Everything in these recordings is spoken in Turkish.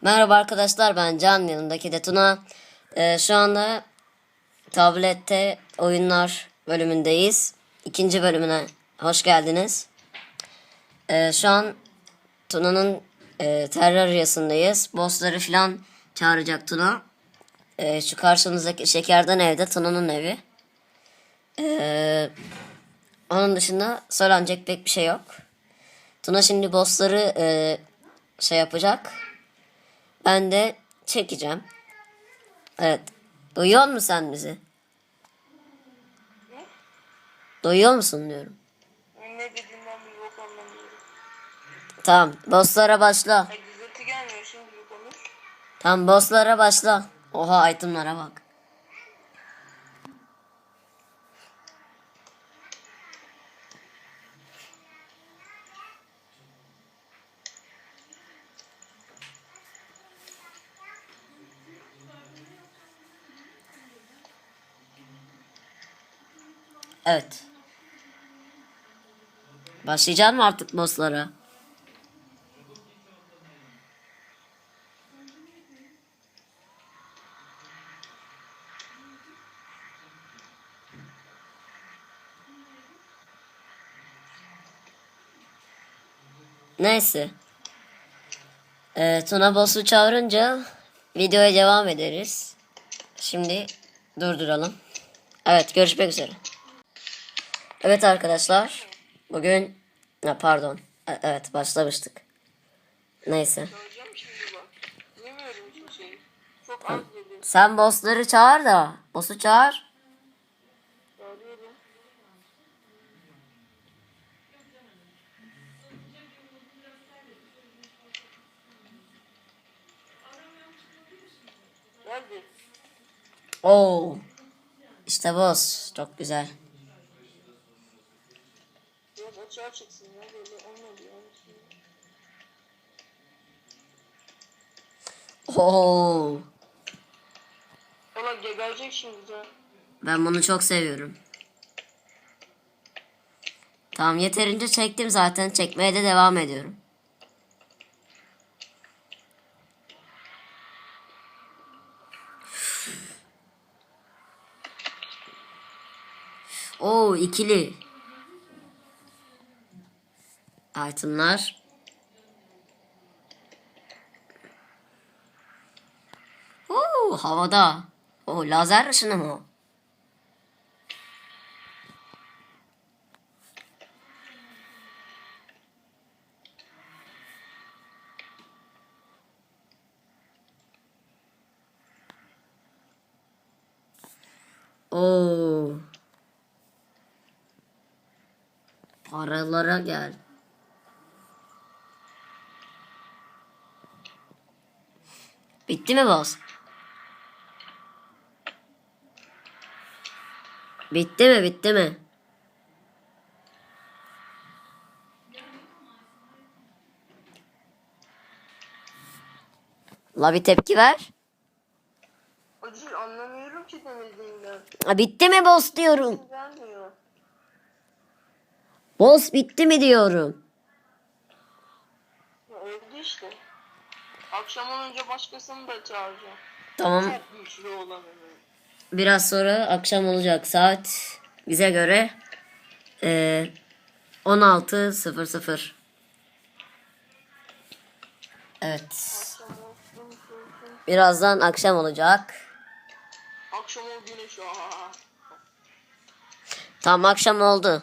Merhaba arkadaşlar ben Can yanındaki de Tuna. Ee, şu anda tablette oyunlar bölümündeyiz. İkinci bölümüne hoş geldiniz. Ee, şu an Tuna'nın e, Terraria'sındayız. Bossları falan çağıracak Tuna. Ee, şu karşımızdaki şekerden evde Tuna'nın evi. Ee, onun dışında söylenecek pek bir şey yok. Tuna şimdi bossları e, şey yapacak. Ben de çekeceğim. Evet. Duyuyor musun sen bizi? Duyuyor musun diyorum. Ne dediğinden bir yok anlamıyorum. Tamam. Bosslara başla. Gizilti gelmiyor şimdi konuş. Tamam bosslara başla. Oha itemlara bak. Evet. Başlayacak mı artık bosslara? Neyse. Ee, Tuna Boss'u çağırınca videoya devam ederiz. Şimdi durduralım. Evet görüşmek üzere. Evet arkadaşlar. Bugün ha, pardon. E- Evet başlamıştık. Neyse. Sen bossları çağır da. Boss'u çağır. Oo. İşte boss. Çok güzel. Açığa çıksın ya böyle olmadı ya. Oo. Valla geberecek şimdi de. Ben bunu çok seviyorum. Tamam yeterince çektim zaten. Çekmeye de devam ediyorum. Oo ikili. Itemlar. Oo havada. O lazer ışını mı? Oo. Paralara gel. Bitti mi boss? Bitti mi bitti mi? La bir tepki ver. Acı anlamıyorum ki demediğinden. Ha, bitti mi boss diyorum. Gelmiyor. Boss bitti mi diyorum. Ya öldü işte. Akşam olunca başkasını da çağıracağım. Tamam. Çok güçlü olan. Biraz sonra akşam olacak saat bize göre eee 16.00. Evet. Birazdan akşam olacak. Akşam ol güneş. Aa. Tam akşam oldu.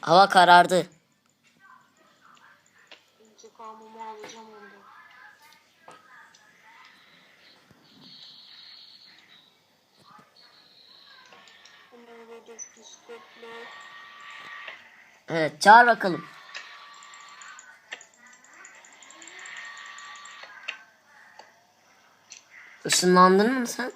Hava karardı. İntikamımı alacağım ondan. Evet çağır bakalım. Işınlandın mı sen?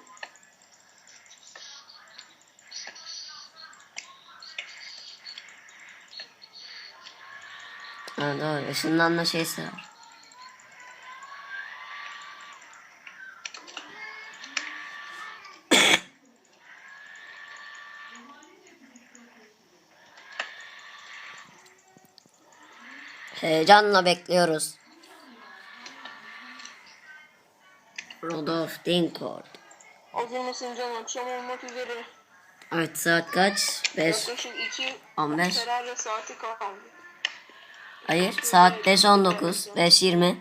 Ha, doğru. Işınlanma şeysi var. Heyecanla bekliyoruz. Rodolph Dincord. Hazır mısın Can? Akşam olmak üzere. Evet saat kaç? 5. Yaklaşık 2 15. Ferrari saati kaldı. Hayır saat 5.19. 5.20.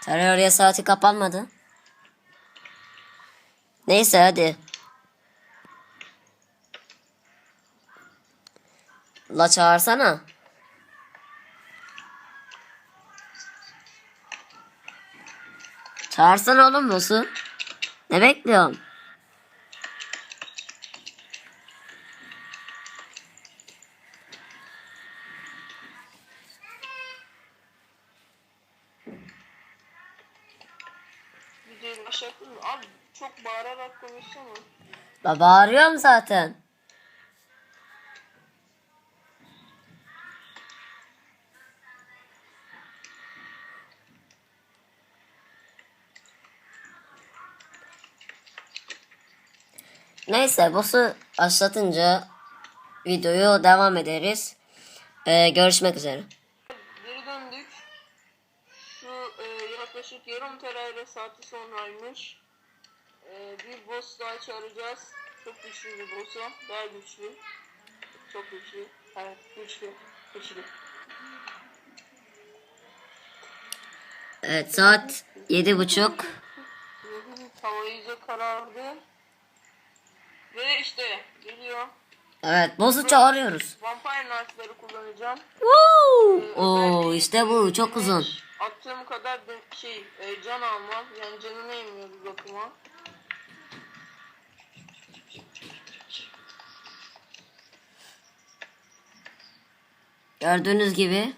Terörya saati kapanmadı. Neyse hadi. La çağırsana. Çağırsana oğlum boss'u. Ne bekliyorsun? Mı? Abi çok bağırarak konuşsana. La bağırıyorum zaten. Neyse boss'u başlatınca videoyu devam ederiz. Ee, görüşmek üzere. Geri döndük. Şu e, yaklaşık yarım terayla saati sonraymış. E, bir boss daha çağıracağız. Çok güçlü bir boss o. Daha güçlü. Çok güçlü. Evet güçlü. Güçlü. Evet saat yedi buçuk. Hava iyice karardı. Ve işte geliyor. Evet boss'u çağırıyoruz. Vampire knife'ları kullanacağım. Woo! Oo işte bu çok uzun. Attığım kadar da şey e, can almam. Yani canını emiyoruz bakıma. Gördüğünüz gibi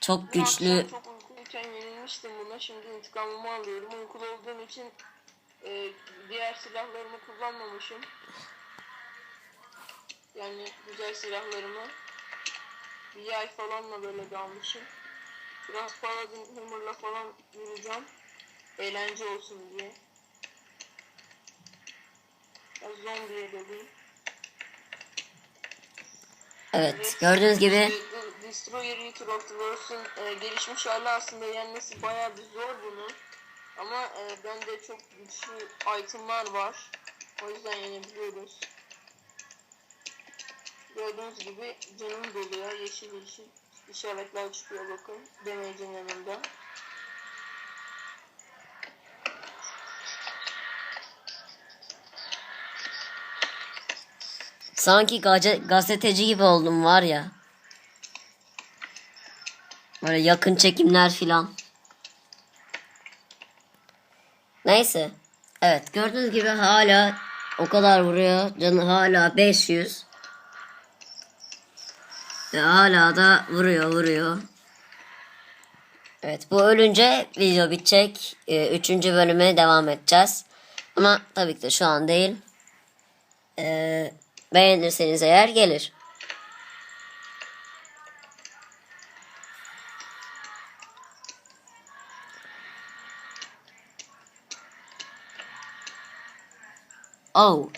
çok Bu güçlü. Çok uykuluyken yenilmiştim buna. Şimdi intikamımı alıyorum. Uykulu olduğum için e, diğer silahlarımı kullanmamışım. Yani güzel silahlarımı. Bir yay falanla böyle dalmışım. Biraz paladin hammer'la falan vuracağım. Eğlence olsun diye. Biraz zombiye dalayım. Evet gördüğünüz gibi Destroyer Eater of the Worlds'un e, gelişmiş hali aslında yenmesi bayağı bir zor bunun. Ama e, bende çok güçlü itemlar var. O yüzden yenebiliyoruz. Gördüğünüz gibi canım doluyor. Yeşil yeşil işaretler çıkıyor bakın. Damage'in yanında. sanki gaze- gazeteci gibi oldum var ya. Böyle yakın çekimler filan. Neyse. Evet gördüğünüz gibi hala o kadar vuruyor. Canı hala 500. Ve hala da vuruyor vuruyor. Evet bu ölünce video bitecek. Ee, üçüncü bölüme devam edeceğiz. Ama tabii ki de şu an değil. Ee, beğenirseniz eğer gelir. Oh.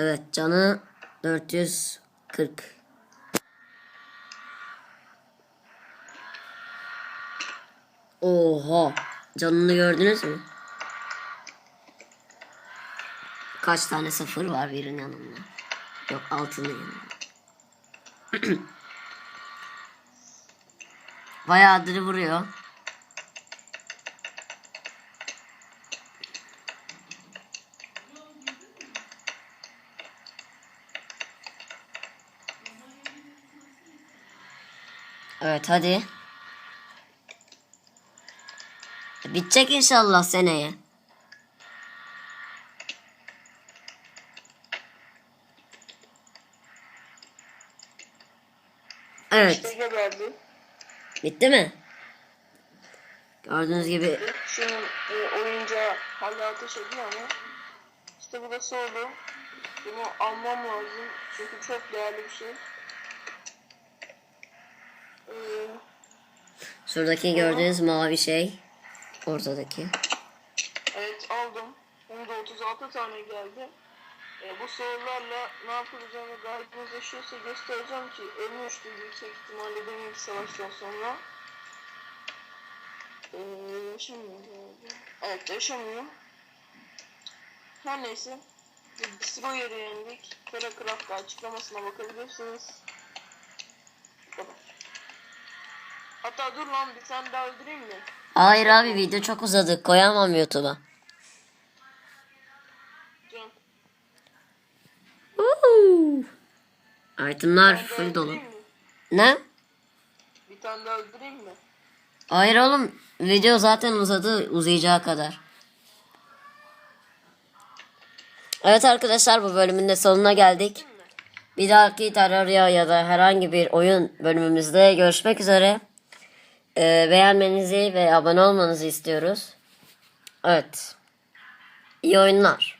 Evet canı 440. Oha. Canını gördünüz mü? Kaç tane sıfır var birinin yanında? Yok altının yanında. Bayağıdır vuruyor. Evet hadi. Bitecek inşallah seneye. Evet. İşte geberdi. Bitti mi? Gördüğünüz gibi Şunun e, oyuncağı hala ateş ediyor ama işte burası oldu. Bunu almam lazım. Çünkü çok değerli bir şey. Ee, Şuradaki gördüğünüz mavi şey. Ortadaki. evet aldım. De 36 tane geldi. Ee, bu sorularla ne yapılacağını gayet netleşiyorsa göstereceğim ki ölmüştü yüksek ihtimalle benim savaştan sonra. Ee, yaşamıyor galiba. Evet yaşamıyor. Her neyse. Destroyer'ı yendik. Paragraph'ta açıklamasına bakabilirsiniz. Bu kadar. Hatta dur lan bir tane daha öldüreyim mi? Hayır abi video çok uzadı. Koyamam YouTube'a. Can. Woo! Itemlar full dolu. mi? Ne? Bir tane daha öldüreyim mi? Hayır oğlum. Video zaten uzadı uzayacağı kadar. Evet arkadaşlar bu bölümün de sonuna geldik. Bir dahaki Terraria ya da herhangi bir oyun bölümümüzde görüşmek üzere. Ee, beğenmenizi ve abone olmanızı istiyoruz. Evet. İyi oyunlar.